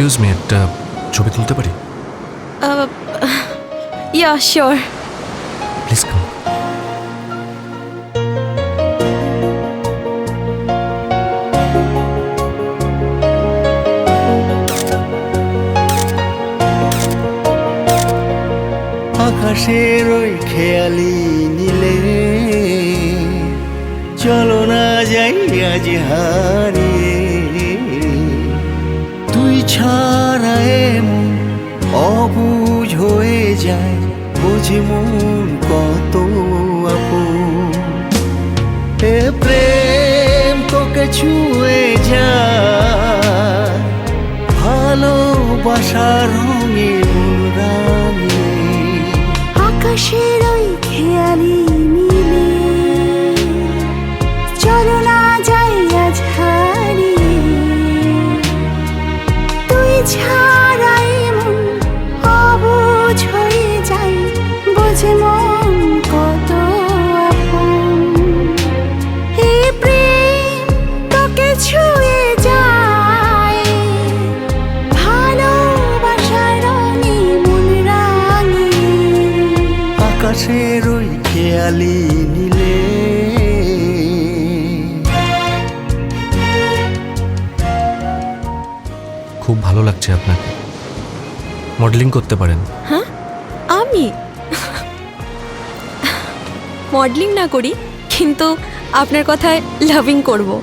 Excuse me একটা ছবি তুলতে পারি? ইয়া শিওর প্লিজ কাম আকাশের ওই খেয়ালি নীলে চলো না যাই আজ হারিয়ে। ছাড়া এমন অবুঝ হয়ে যায়, বুঝি মন কত আপন। এ প্রেম তোকে ছুঁয়ে যায় ভালোবাসার রঙে রাঙে আকাশের ওই খেয়ালি নীলে চলো আকাশের ওই খেয়ালি নীলে। খুব ভালো লাগছে আপনাকে। মডেলিং করতে পারেন। হ্যাঁ? আমি? মডেলিং না করি কিন্তু আপনার কথায় লাভিং করব।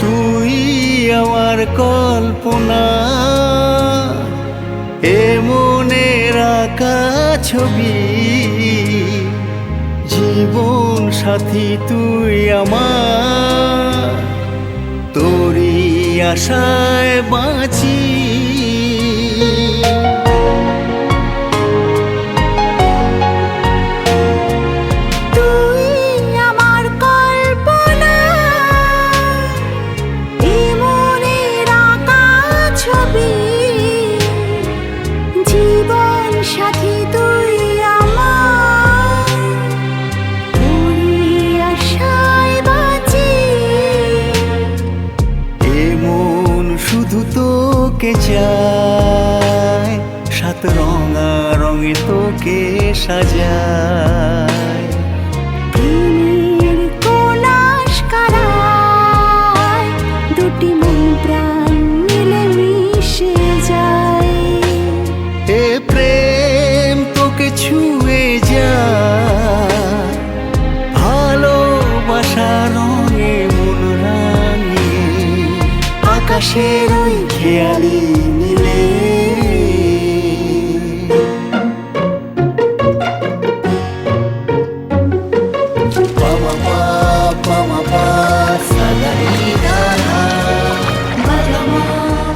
তুই আমার কল্পনা। এ আঁকা ছবি জীবন সাথী তুই আমার। তোরই আশায় বাঁচি তোকে চায় সাত রঙা রঙে তোকে সাজায় দুটি মন প্রাণ মিলে মিশে যায়। এ প্রেম তোকে ছুঁয়ে যায় ভালোবাসা রঙে মন রাঙে আকাশের ওই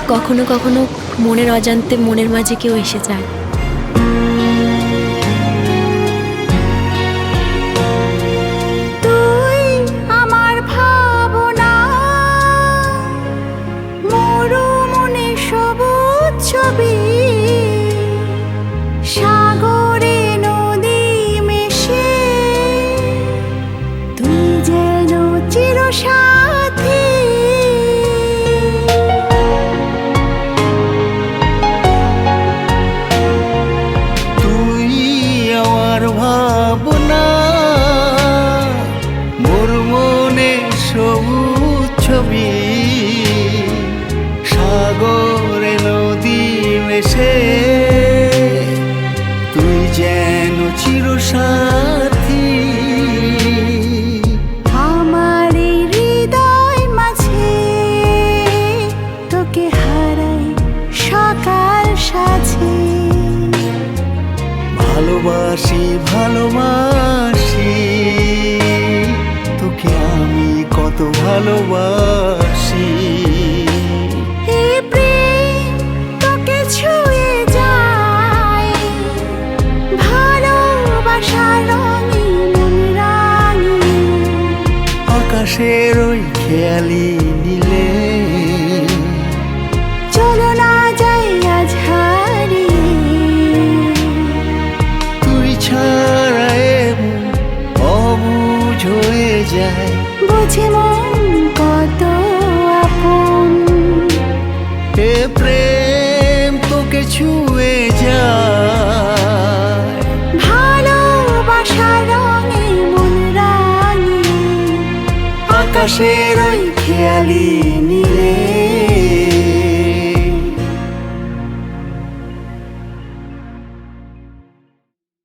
কখনো কখনো মনের অজান্তে মনের মাঝে কেউ এসে যায়। সাগরে নদী মেশে। তুই যেন চির সাথী আমার এই হৃদয় মাঝে তোকে হারাই সকাল সাজে ভালোবাসি ভালোবাসি। তোকে আমি কত ভালোবাসি। আকাশের ওই খেয়ালি নীলে। চলো না যাই আজ হারি। তুই ছাড়া এমন অবুঝ হয়ে যায়। বুঝে আকাশের ওই খেয়ালি